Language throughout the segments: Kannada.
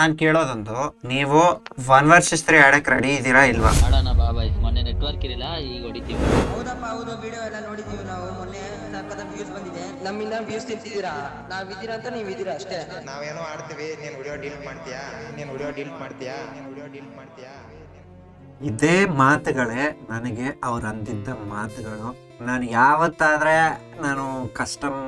ನಾನ್ ಕೇಳೋದೊಂದು ನೀವು ಒನ್ ವರ್ಷ ತ್ರೀ ಆಡಕ್ ರೆಡಿ ಇದೀರಾ ಇಲ್ವಾ? ಆಡೋಣ ಬಾ ಬಾಯ್ ಮೊನ್ನೆ ನೆಟ್ವರ್ಕ್ ಇರಲಿಲ್ಲ ಈಗ ಹೊಡಿತೀವಿ. ಹೌದಪ್ಪ ಹೌದು ವಿಡಿಯೋ ಎಲ್ಲ ನೋಡಿದೀವಿ ನಾವು. ಮೊನ್ನೆ ಸಕ್ಕದ ವ್ಯೂಸ್ ಬಂದಿದೆ. ನಮ್ಮಿಂದ ವ್ಯೂಸ್ ತಿಂತಿದ್ದೀರಾ ನಾವ್ ಇದೀರಾ ಅಂತ ನೀವ್ ಇದೀರಾ ಅಷ್ಟೇ. ನಾವೇನೋ ಆಡ್ತೀವಿ ನೀನ್ ವಿಡಿಯೋ ಡಿಲೀಟ್ ಮಾಡ್ತೀಯಾ? ನೀನ್ ವಿಡಿಯೋ ಡಿಲೀಟ್ ಮಾಡ್ತೀಯಾ? ನೀನ್ ವಿಡಿಯೋ ಡಿಲೀಟ್ ಮಾಡ್ತೀಯಾ? ಇದೇ ಮಾತುಗಳೇ ನನಗೆ ಅವ್ರು ಅಂದಿದ್ದ ಮಾತುಗಳು. ನಾನು ಯಾವತ್ತಾದ್ರೆ ನಾನು ಕಸ್ಟಮ್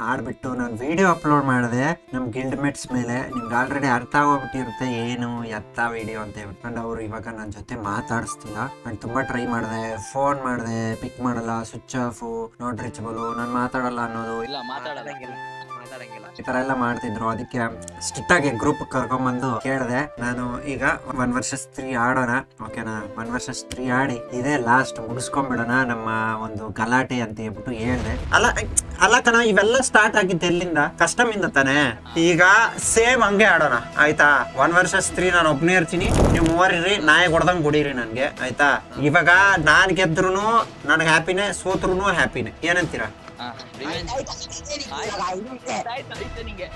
ಆಡ್ಬಿಟ್ಟು ನಾನು ವಿಡಿಯೋ ಅಪ್ಲೋಡ್ ಮಾಡಿದೆ. ನಮ್ಮ ಗಿಲ್ಡ್ ಮೇಟ್ಸ್ ಮೇಲೆ. ನಿಮ್ಗೆ ಆಲ್ರೆಡಿ ಅರ್ಥ ಆಗೋಗ್ಬಿಟ್ಟಿರುತ್ತೆ ಏನು ಎತ್ತ ವಿಡಿಯೋ ಅಂತ ಹೇಳ್ಕೊಂಡು ಅವರು ಇವಾಗ ನನ್ನ ಜೊತೆ ಮಾತಾಡಿಸ್ತಿಲ್ಲ. ನಾನು ತುಂಬ ಟ್ರೈ ಮಾಡಿದೆ. ಫೋನ್ ಮಾಡಿದೆ ಪಿಕ್ ಮಾಡಲ್ಲ ಸ್ವಿಚ್ ಆಫು ನಾಟ್ ರೀಚಬಲು ನಾನು ಮಾತಾಡಲ್ಲ ಅನ್ನೋದು. ಇಲ್ಲ ಮಾತಾಡಲ್ಲ. ಈ ತರ ಎಲ್ಲ ಮಾಡ್ತಿದ್ರು. ಅದಕ್ಕೆ ಸ್ಟ್ರಿಕ್ಟ್ ಆಗಿ ಗ್ರೂಪ್ ಕರ್ಕೊಂಡ್ಬಂದು ಕೇಳಿದೆ, ನಾನು ಈಗ ಒನ್ ವರ್ಷ ಸ್ತ್ರೀ ಆಡೋಣ. ಓಕೆನಾ ಒನ್ ವರ್ಷ ಸ್ತ್ರೀ ಆಡಿ ಇದೇ ಲಾಸ್ಟ್ ಮುಗಿಸ್ಕೊಂಡ್ಬಿಡೋಣ ನಮ್ಮ ಒಂದು ಗಲಾಟೆ ಅಂತ ಹೇಳ್ಬಿಟ್ಟು ಹೇಳಿದೆ. ಅಲ್ಲ ಅಲ್ಲ ಕಣ, ಇವೆಲ್ಲ ಸ್ಟಾರ್ಟ್ ಆಗಿದ್ದು ಎಲ್ಲಿಂದ? ಕಸ್ಟಮ್ ಇಂದ ತಾನೆ? ಈಗ ಸೇಮ್ ಹಂಗೆ ಆಡೋಣ. ಆಯ್ತಾ? ಒನ್ ವರ್ಷ ಸ್ತ್ರೀ ನಾನು ಒಬ್ನೇ ಇರ್ತೀನಿ. ನೀವು ಮೂವರಿ ನಾಯಿ ಹೊಡ್ದಂಗ್ ಗುಡಿರಿ ನನ್ಗೆ. ಆಯ್ತಾ? ಇವಾಗ ನಾನ್ ಗೆದ್ರು ನನಗೆ ಹ್ಯಾಪಿನೇ ಸೋತ್ರು ಹ್ಯಾಪಿನೇ ಏನಂತೀರಾ? ಆಯ್ತು ಆಯ್ತು ನಿಂಗೆ.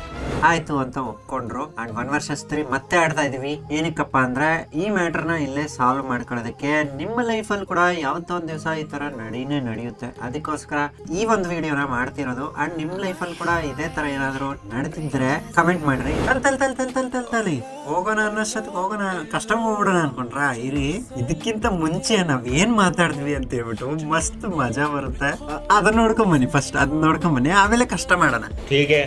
ಆಯ್ತು. ಅಂತ ಒಪ್ಕೊಂಡ್ರು. ಅಂಡ್ ಒನ್ ವರ್ಷಸ್ ತ್ರೀ ಮತ್ತೆ ಆಡ್ತಾ ಇದೀವಿ ಏನಕ್ಕಪ್ಪ ಅಂದ್ರೆ ಈ ಮ್ಯಾಟರ್ನ ಇಲ್ಲೇ ಸಾಲ್ವ್ ಮಾಡ್ಕೊಳ್ಳೋದಕ್ಕೆ ನಿಮ್ಮ ಲೈಫ್ ಅಲ್ಲಿ ಕೂಡ ಯಾವತ್ತೋ ಒಂದ್ ದಿವಸ ಈ ತರ ನಡೀನೇ ನಡೆಯುತ್ತೆ. ಅದಕ್ಕೋಸ್ಕರ ಈ ಒಂದು ವಿಡಿಯೋನ ಮಾಡ್ತಿರೋದು ಅಂಡ್ ನಿಮ್ ಅಲ್ಲಿ ಕೂಡ ಇದೇ ತರ ಏನಾದ್ರು ನಡೆದಿದ್ರೆ ಕಮೆಂಟ್ ಮಾಡ್ರಿ. ತಲ್ ತಲ್ ತಲ್ ತಲ್ ತಲ್ ತಲ್ ತಲಿ. ಹೋಗೋಣ ಅನ್ನೋಷ್ಟೊತ್ತಿಗೆ ಹೋಗೋಣ ಕಷ್ಟ ಹೋಗ್ಬಿಡೋಣ ಅನ್ಕೊಂಡ್ರ? ಇರಿ ಇದಕ್ಕಿಂತ ಮುಂಚೆ ನಾವ್ ಏನ್ ಮಾತಾಡಿದ್ವಿ ಅಂತ ಹೇಳ್ಬಿಟ್ಟು ಮಸ್ತ್ ಮಜಾ ಬರುತ್ತೆ. ಅದನ್ನ ನೋಡ್ಕೊಂಡ್ ಬನ್ನಿ ಫಸ್ಟ್ ಅದನ್ನ ನೋಡ್ಕೊಂಡ್ ಬನ್ನಿ ಆಮೇಲೆ ಕಷ್ಟ ಮಾಡೋಣ. ಹೀಗೆ.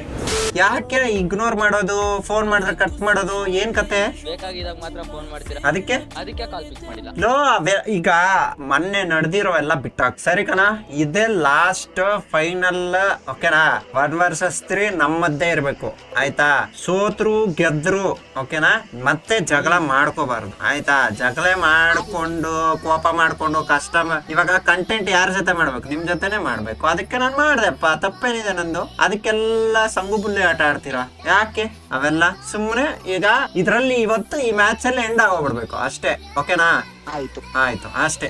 ಯಾಕೆ ಇಗ್ನೋರ್ ಮಾಡೋದು ಫೋನ್ ಮಾಡಿದ್ರೆ ಕಟ್ ಮಾಡೋದು ಏನ್ ಕತೆ? ಬೇಕಾಗಿದಾಗ ಮಾತ್ರ ಫೋನ್ ಮಾಡ್ತೀರಾ? ಅದಕ್ಕೆ? ಅದಕ್ಕೆ ಕಾಲ್ ಪಿಕ್ ಮಾಡಿಲ್ಲ. ಲೋ ಈಗ ಮೊನ್ನೆ ನಡೆದಿರೋ ಎಲ್ಲ ಬಿಟ್ಟಾಕ್. ಸರಿ ಕಣ ಇದೇ ಲಾಸ್ಟ್ ಫೈನಲ್ ಓಕೆನಾ ಒನ್ ವರ್ಸಸ್ ತ್ರೀ ನಮ್ಮದ್ದೇ ಇರ್ಬೇಕು. ಆಯ್ತಾ? ಸೋತ್ರು ಗೆದ್ರು ಓಕೆನಾ ಮತ್ತೆ ಜಗಳ ಮಾಡ್ಕೋಬಾರ್ದು. ಆಯ್ತಾ? ಜಗಳ ಮಾಡ್ಕೊಂಡು ಕೋಪ ಮಾಡ್ಕೊಂಡು ಕಷ್ಟ ಮ- ಇವಾಗ ಕಂಟೆಂಟ್ ಯಾರ ಜೊತೆ ಮಾಡ್ಬೇಕು? ನಿಮ್ ಜೊತೆನೆ ಮಾಡ್ಬೇಕು. ಅದಕ್ಕೆ ನಾನು ಮಾಡ್ದೆಪ್ಪ ತಪ್ಪೇನಿದೆ ನಂದು. ಅದಕ್ಕೆಲ್ಲ ಸಂಗು ಬುಲ್ಲಿ ಆಟ ಆಡ್ತೀರಾ? ಯಾಕೆ? ಅವೆಲ್ಲ ಸುಮ್ಮನೆ ಈಗ ಇದ್ರಲ್ಲಿ ಇವತ್ತು ಈ ಮ್ಯಾಚ್ ಅಲ್ಲಿ ಎಂಡ್ ಆಗೋಗ್ಬಿಡ್ಬೇಕು. ಅಷ್ಟೇ. ಓಕೆನಾ ಆಯ್ತು. ಆಯ್ತು. ಅಷ್ಟೇ.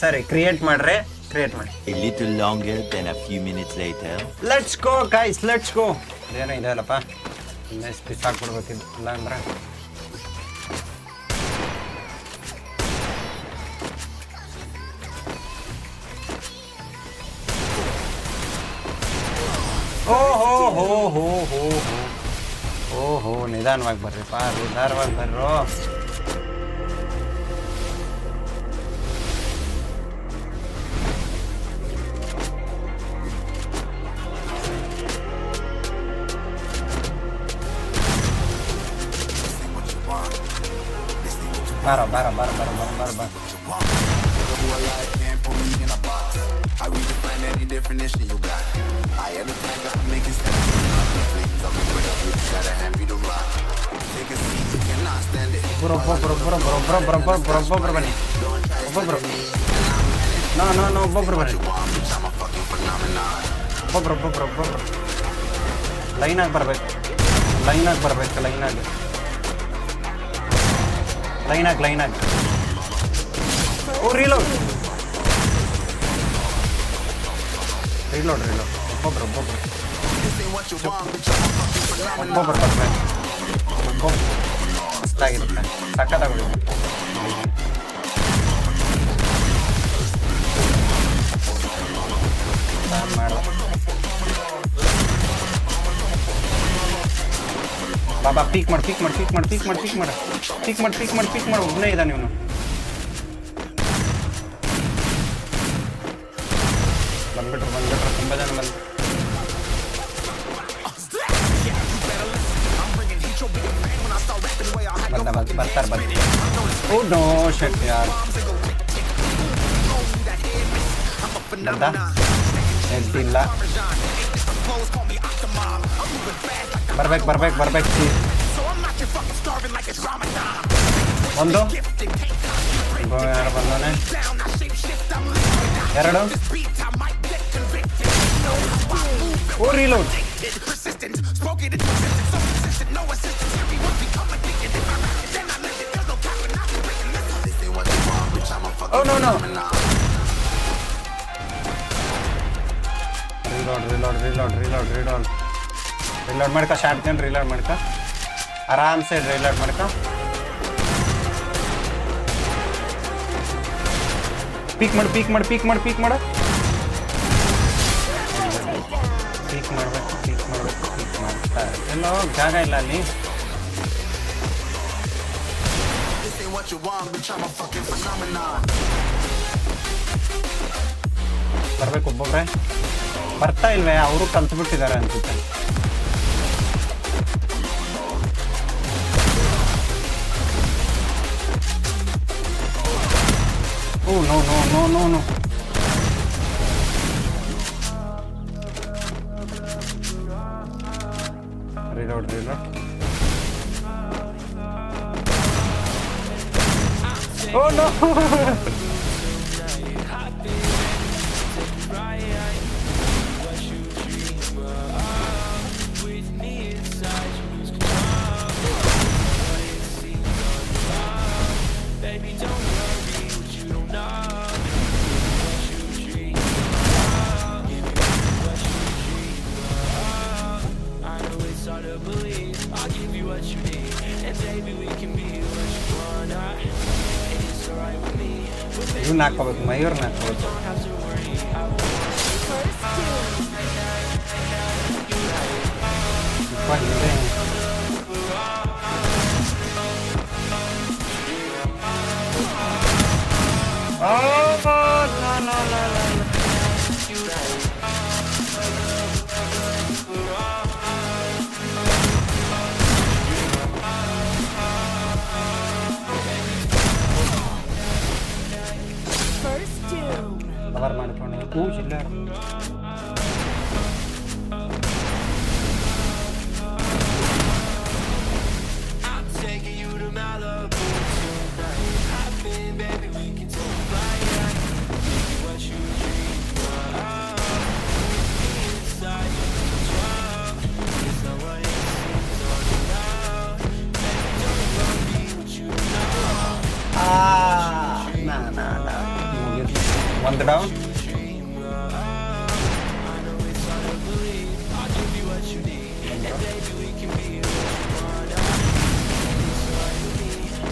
ಸರಿ ಕ್ರಿಯೇಟ್ ಮಾಡ್ರೆ ಕ್ರಿಯೇಟ್ ಮಾಡಿ. A little longer than a few minutes later. Let's go guys let's go ಏನೋ ಇದೆ ಅಲ್ಲಪ್ಪ. ಇನ್ನೆಷ್ಟು ಸ್ಪಿಸ್ ಹಾಕ್ಬಿಡ್ಬೇಕಿದ್ದು ಇಲ್ಲ ಅಂದ್ರೆ ಹೋ ಹೋ ಹೋ ಹೋ. ಹೋ ಓಹೋ ನಿಧಾನವಾಗಿ ಬರ್ರಿಪ್ಪ ನಿಧಾನವಾಗಿ ಬರ್ರೋ. ಬಾರೋ ಬಾರೋ ಬಾರೋ ಬಾರೋ ಬಾರೋ ಬಾರೋ ಬಾರೋ. ಒಬ್ಬೊಬ್ಬರು ಒಬ್ಬೊಬ್ಬರು ಒಬ್ಬೊಬ್ಬರು ಒಬ್ಬೊಬ್ಬರು ಒಬ್ಬೊಬ್ಬರು ಬನ್ನಿ Bro, bro, bro, bro, bro, bro, bro, bro, bro, bro, bro, bro, bro, bro, bro, bro, bro, 딱이니까 बाबा पीक मर पीक मर पीक मर पीक मर पीक मर पीक मर पीक मर पीक मर उड़ने इधर नहीं उन्होंने ಬಂದ ಬಂದು ಬರ್ತಾರೆ ಬಂದು ಓ ನೋ ಶಟ್ ಯಾರ್? ಬಂದ ಎದ್ದಿಲ್ಲ ಬರ್ಬೇಕು ಬರ್ಬೇಕು ಬರ್ಬೇಕು. ಸಿ ಒಂದು. ಒಬ್ಬ ಯಾರು ಬಂದವನೆ? ಎರಡು. ಓ reload No, no, Reload, Reload, reload, reload, reload, reload. Reload मड़का शॉटगन reload मड़का आराम से reload मड़का पीक मड़ पीक मड़ पीक मड़ पीक मड़ ಪೀಕ್ ಮಾಡಬೇಕು ಪೀಕ್ ಮಾಡಬೇಕು ಪೀಕ್ ಮಾಡ್ತಾರೆ ಎಲ್ಲೋ ಜಾಗ ಇಲ್ಲ ಅಲ್ಲಿ What you want, bitch, I'm a fucking phenomenon. ಬರ್ಬೇಕು ಒಬ್ಬೊಬ್ರೆ. ಬರ್ತಾ ಇಲ್ವೇ? ಅವರು ಕಲ್ತು ಬಿಟ್ಟಿದ್ದಾರೆ ಅನ್ಸುತ್ತೆ. ಓ no no no no no. reload reload oh no ಇವ್ನ ಹಾಕೋಬೇಕು ಮಯೂರ್ನ ಹಾಕೋಬೇಕು ಅಪ್ಪ, ಇದೆ. Oh, no, no, no, no, no. Cover ಮಾಡ್ಕೊಂಡು ಹೂ ಇಲ್ಲ ಆ,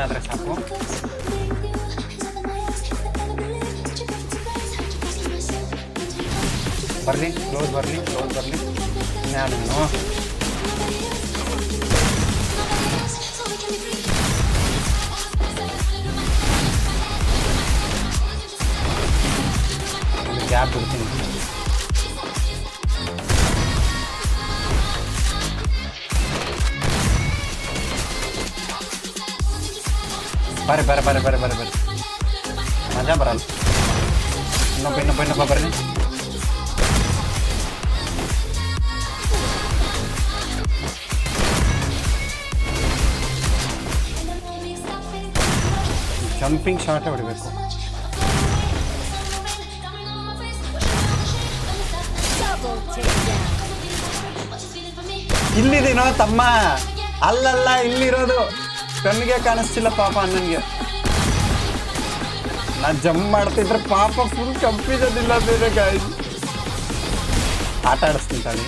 ಇನ್ನೊಂದು ರೌಂಡ್ ವಿನ್ ಆದರೆ ಸಾಕು ಬರಲಿ ಕ್ಲೋಸ್ ಬರಲಿ ಕ್ಲೋಸ್ ಬರಲಿ ಇನ್ಯಾರು ಗ್ಯಾಪ್ ಬಿಡ್ತೀನಿ ಬರ್ರಿ ಬರ್ರಿ ಬರ್ರಿ ಬರ್ರಿ ಬರ್ರಿ ಬರ್ರಿ ಮಜಾ ಬರಲ್ಲ. ಇನ್ನೊಬ್ಬ ಇನ್ನೊಬ್ಬ ಇನ್ನೊಬ್ಬ ಬರ್ರಿ ಜಂಪಿಂಗ್ ಶಾಟ್ ಹೊಡಿಬೇಕು. ಇಲ್ಲಿದ್ದೀನೋ ತಮ್ಮ. ಅಲ್ಲಲ್ಲ, ಇಲ್ಲಿರೋದು. ಕಣ್ಣಿಗೆ ಕಾಣಿಸ್ತಿಲ್ಲ ಪಾಪ ಅಣ್ಣನಿಗೆ. ನಾ ಜಂಪ್ ಮಾಡ್ತಿದ್ರೆ ಪಾಪ ಫುಲ್ ಕಂಪ್ಯೂಸದಿಲ್ಲ ಬೇರೆ ಗಾಯ ಆಟ ಆಡಿಸ್ತೀನಿ ತಾಳಿ.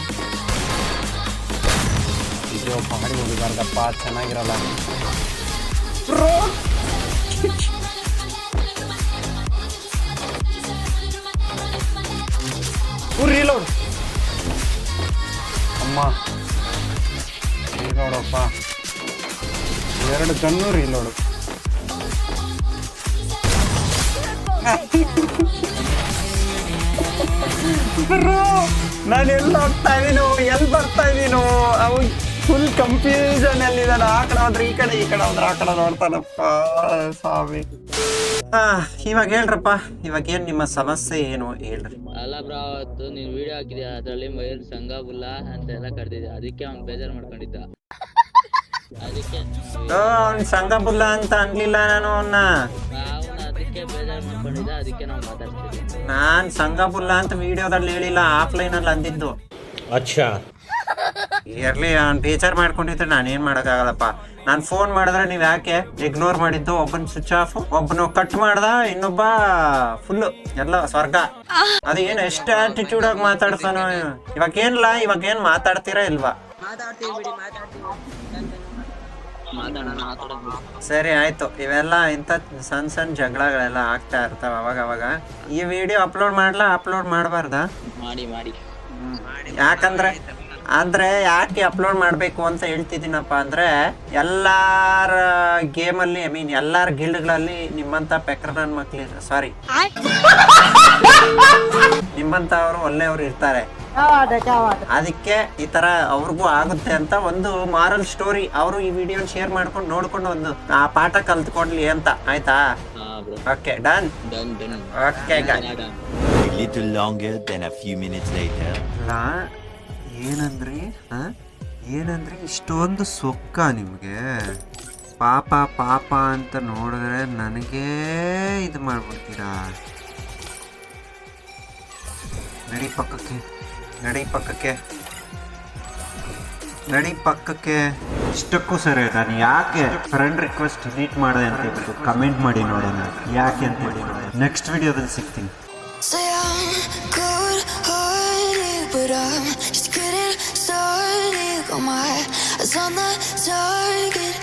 ಇದು ಮಾಡಿ ಹೋಗಿಬಾರ್ದಪ್ಪ, ಚೆನ್ನಾಗಿರಲ್ಲ. ರೀಲೋಡ್. ಅಮ್ಮ. ರೀಲೋಡಪ್ಪ ಎರಡು ಗನ್ನು ರೀಲೋಡು ನಾನು ಎಲ್ಲಿ ಹೋಗ್ತಾ ಇದೀನೋ ಎಲ್ಲಿ ಬರ್ತಾ ಇದೀನೋ ಅವ್ ಫುಲ್ ಕನ್ಫ್ಯೂಷನ್ ಅಲ್ಲಿದ್ದಾನೆ ಆ ಕಡೆ ಹೋದ್ರೆ ಈ ಕಡೆ ಈ ಕಡೆ ಹೋದ್ರೆ ಆ ಕಡೆ ನೋಡ್ತಾನಪ್ಪ ಸ್ವಾಮಿ. ಇವಾಗ ಹೇಳ್ರಪ್ಪ ಇವಾಗ ಏನ್ ನಿಮ್ಮ ಸಮಸ್ಯೆ ಏನು ಹೇಳ್ರಿ? ಅಲ್ಲ ಬ್ರೋ ಅವತ್ತು ನೀನ್ ವಿಡಿಯೋ ಹಾಕಿದ್ಯಾ? ಅದ್ರಲ್ಲಿ ಮಯೂರ್ ಸಂಗಾಬುಲ್ಲ ಅಂತ ಎಲ್ಲ ಕರೆದಿದ್ದೆ ಅದಕ್ಕೆ ಅವ್ನು ಬೇಜಾರು ಮಾಡ್ಕೊಂಡಿದ್ದ. ಅವ್ನ್ ಸಂಗಬುಲ್ಲ ಅಂತ ಅನ್ಲಿಲ್ಲ ನಾನು ಅವನ್ನ ನಾನ್ ಸಂಘ ಬುಲ್ಲ ಅಂತ ವಿಡಿಯೋದಲ್ಲಿ ಹೇಳಿಲ್ಲ ಆಫ್ಲೈನ್ ಅಲ್ಲಿ ಅಂದಿದ್ದು ಇರ್ಲಿ ಅವ್ನ್ ಬೇಜಾರ್ ಮಾಡ್ಕೊಂಡಿದ್ರೆ ನಾನೇನ್ ಮಾಡಕ್ಕಾಗಲ್ಲಪ್ಪ. ನಾನ್ ಫೋನ್ ಮಾಡಿದ್ರೆ ನೀವ್ ಯಾಕೆ ಇಗ್ನೋರ್ ಮಾಡಿದ್ದು? ಒಬ್ಬನ್ ಸ್ವಿಚ್ ಆಫ್ ಒಬ್ಬನು ಕಟ್ ಮಾಡ್ದ ಇನ್ನೊಬ್ಬ ಫುಲ್ ಎಲ್ಲ ಸ್ವರ್ಗ. ಅದು ಏನು ಎಷ್ಟು ಆಟಿಟ್ಯೂಡ್ ಆಗಿ ಮಾತಾಡ್ತಾನೋ. ಇವಾಗ ಏನಿಲ್ಲ ಇವಾಗ ಏನ್ ಮಾತಾಡ್ತೀರಾ ಇಲ್ವಾ? ಸರಿ ಆಯ್ತು. ಇವೆಲ್ಲ ಇಂಥ ಸಣ್ಣ ಸಣ್ಣ ಜಗಳಗಳೆಲ್ಲ ಆಗ್ತಾ ಇರ್ತಾವ ಅವಾಗ ಅವಾಗ. ಈ ವಿಡಿಯೋ ಅಪ್ಲೋಡ್ ಮಾಡ್ಲಾ? ಅಪ್ಲೋಡ್ ಮಾಡಬಾರ್ದಾ? ಮಾಡಿ ಮಾಡಿ. ಯಾಕಂದ್ರೆ ಅಂದ್ರೆ ಯಾಕೆ ಅಪ್ಲೋಡ್ ಮಾಡಬೇಕು ಅಂತ ಹೇಳ್ತಿದ್ದೀನಪ್ಪ ಅಂದ್ರೆ ಎಲ್ಲಾರ ಗೇಮಲ್ಲಿ ಐ ಮೀನ್ ಎಲ್ಲಾರ ಗಿಲ್ಡ್ಗಳಲ್ಲಿ ನಿಮ್ಮಂತ ಪೆಕ್ರನ್ ಮಕ್ಳು ಸಾರಿ ನಿಮ್ಮಂತವ್ರು ಒಳ್ಳೆಯವ್ರು ಇರ್ತಾರೆ. ಅದಕ್ಕೆ ಈ ತರ ಅವ್ರಿಗೂ ಆಗುತ್ತೆ ಅಂತ ಒಂದು ಮಾರಲ್ ಸ್ಟೋರಿ ಅವರು ಈ ವಿಡಿಯೋ ಶೇರ್ ಮಾಡ್ಕೊಂಡು ನೋಡ್ಕೊಂಡು ಒಂದು ಆ ಪಾಠ ಕಲ್ತ್ಕೊಡ್ಲಿ ಅಂತ. ಆಯ್ತಾ? ಹಾ bro okay done done done okay little longer then a few minutes later ಏನಂದ್ರಿ? ಏನಂದ್ರಿ ಇಷ್ಟೊಂದು ಸೊಕ್ಕ ನಿಮಗೆ. ಪಾಪ ಪಾಪ ಅಂತ ನೋಡಿದ್ರೆ ನನಗೇ ಇದು ಮಾಡ್ಬಿಡ್ತೀರಾ? ನಡಿ ಪಕ್ಕಕ್ಕೆ. ನಡಿ ಪಕ್ಕಕ್ಕೆ. ನಡಿ ಪಕ್ಕಕ್ಕೆ. ಇಷ್ಟಕ್ಕೂ ಸರಿ ನಾನು ಯಾಕೆ ಫ್ರೆಂಡ್ ರಿಕ್ವೆಸ್ಟ್ ಡಿಲೀಟ್ ಮಾಡಿದೆ ಅಂತ ಹೇಳ್ಬಿಟ್ಟು ಕಮೆಂಟ್ ಮಾಡಿ ನೋಡೋಣ ಯಾಕೆ ಅಂತ ಹೇಳಿ ನೆಕ್ಸ್ಟ್ ವಿಡಿಯೋದಲ್ಲಿ ಸಿಗ್ತೀನಿ. My eyes on the target.